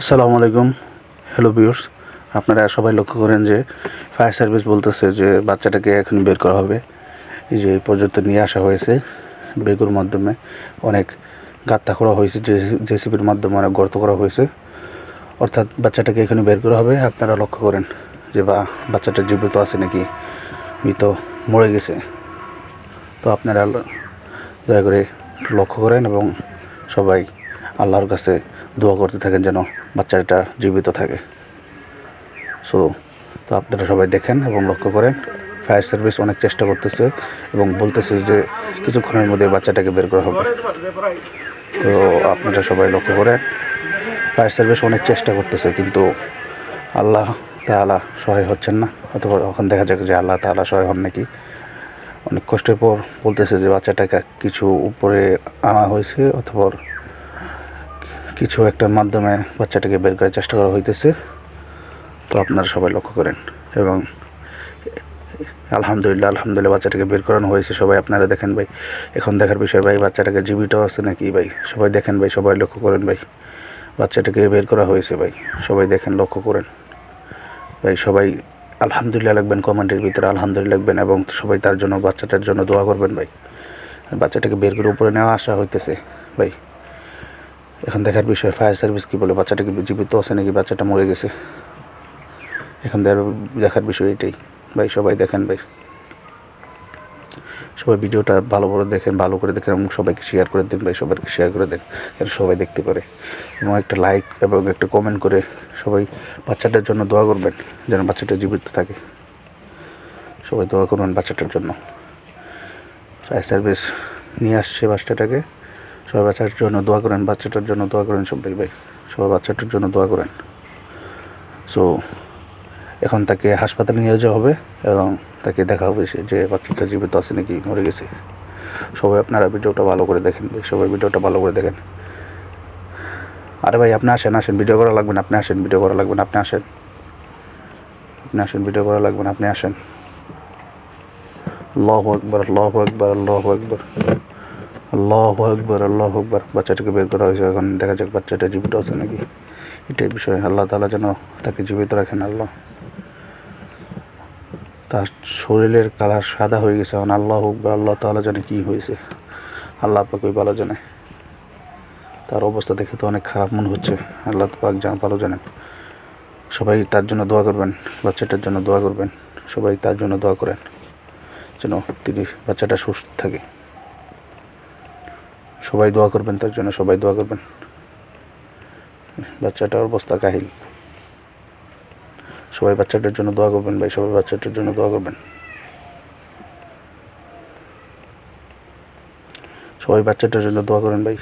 আসসালামু আলাইকুম। Hello viewers আপনারা সবাই লক্ষ্য করেন যে ফায়ার সার্ভিস বলতেছে যে বাচ্চাটাকে এখন বের করা হবে। এই যে পর্যন্ত নিয়ে আসা হয়েছে। বেগুর মাধ্যমে অনেক গাত্তা করা হয়েছে, যে জেসিবির মাধ্যমে অনেক গর্ত করা হয়েছে। অর্থাৎ বাচ্চাটাকে এখানে বের করা হবে। আপনারা লক্ষ্য করেন যে বা, বাচ্চাটা জীবিত আছে নাকি? মৃত মরে গেছে। তো আপনারা দয়া করে লক্ষ্য করেন এবং সবাই আল্লাহর কাছে দোয়া করতে থাকেন যেন বাচ্চাটা জীবিত থাকে। সো তো আপনারা সবাই দেখেন এবং লক্ষ্য করেন ফায়ার সার্ভিস অনেক চেষ্টা করতেছে এবং বলতেছে যে কিছুক্ষণের মধ্যে বাচ্চাটাকে বের করা হবে। তো আপনারা সবাই লক্ষ্য করেন ফায়ার সার্ভিস অনেক চেষ্টা করতেছে কিন্তু আল্লাহ তাআলা সহায় হচ্ছেন না। অথবা এখন দেখা যাক যে আল্লাহ তাআলা সহায় হন নাকি। অনেক কষ্টের পর বলতেছে যে বাচ্চাটাকে কিছু উপরে আনা হয়েছে অথবা কিছু একটার মাধ্যমে বাচ্চাটাকে বের করার চেষ্টা করা হইতেছে। তো আপনারা সবাই লক্ষ্য করেন এবং আলহামদুলিল্লাহ আলহামদুলিল্লাহ বাচ্চাটাকে বের করানো হয়েছে। সবাই আপনারা দেখেন ভাই, এখন দেখার বিষয় ভাই, বাচ্চাটাকে জীবিত আছে নাকি ভাই? সবাই দেখেন ভাই, সবাই লক্ষ্য করেন ভাই, বাচ্চাটাকে বের করা হয়েছে ভাই। সবাই দেখেন, লক্ষ্য করেন। ভাই, সবাই আলহামদুলিল্লাহ লাগবেন কমেন্টের ভিতরে আলহামদুলিল্লাহ লাগবেন এবং সবাই তার জন্য, বাচ্চাটার জন্য দোয়া করবেন ভাই। বাচ্চাটাকে বের করে উপরে নেওয়া আসা হইতেছে ভাই। এখন দেখার বিষয় ফায়ার সার্ভিস কী বলে, বাচ্চাটা কি জীবিত আছে নাকি? বাচ্চাটা মরে গেছে। এখন দেখার- বিষয় এটাই। ভাই, সবাই দেখেন ভাই। সবাই ভিডিওটা ভালো করে দেখেন, ভালো করে দেখেন, এবং সবাইকে শেয়ার করে দেন ভাই, সবাইকে শেয়ার করে দেন, যেন সবাই দেখতে পারে। এবং একটা লাইক এবং একটা কমেন্ট করে সবাই বাচ্চাটার জন্য দোয়া করবেন, যেন বাচ্চাটা জীবিত থাকে। সবাই দোয়া করবেন বাচ্চাটার জন্য। ফায়ার সার্ভিস নিয়ে আসছে বাচ্চাটাকে। সবাই বাচ্চাটার জন্য দোয়া করেন, বাচ্চাটার জন্য দোয়া করেন সবাই ভাই সবাই বাচ্চাটার জন্য দোয়া করেন। সো এখন তাকে হাসপাতালে নিয়ে যাওয়া হবে এবং তাকে দেখা হবে সে যে বাচ্চাটা জীবিত আছে নাকি মরে গেছে। সবাই আপনারা ভিডিওটা ভালো করে দেখেন ভাই, সবাই ভিডিওটা ভালো করে দেখেন। আরে ভাই, আপনি আসেন আসেন ভিডিও করা লাগবে না, আপনি আসেন ভিডিও করা লাগবেন আপনি আসেন। আপনি আসেন ভিডিও করা লাগবে না, আপনি আসেন। আল্লাহ আকবর আল্লাহ আকবর আল্লাহ আকবর। আল্লাহ আকবর আল্লাহ আকবর। বাচ্চাটাকে বের করা হয়েছে এখন। দেখা যাক বাচ্চাটা জীবিত আছে নাকি। এটাই বিষয়। আল্লাহ তালা যেন তাকে জীবিত রাখেন, আল্লাহ। তার শরীরের কালার সাদা হয়ে গেছে এখন। আল্লাহ আকবর, আল্লাহ তালা জানে কী হয়েছে। আল্লাহ পাক ওই ভালো জানে। তার অবস্থা দেখে তো অনেক খারাপ মনে হচ্ছে। আল্লাহ পাক যা ভালো জানেন। সবাই তার জন্য দোয়া করবেন। বাচ্চাটার জন্য দোয়া করবেন। সবাই তার জন্য দোয়া করেন। যেন তিনি বাচ্চাটা সুস্থ থাকে। সবাই দোয়া করবেন, তার জন্য সবাই দোয়া করবেন। বাচ্চাটার অবস্থা কাহিল। সবাই বাচ্চাটার জন্য দোয়া করবেন ভাই, সবাই বাচ্চাটার জন্য দোয়া করবেন। সবাই বাচ্চাটার জন্য দোয়া করেন ভাই।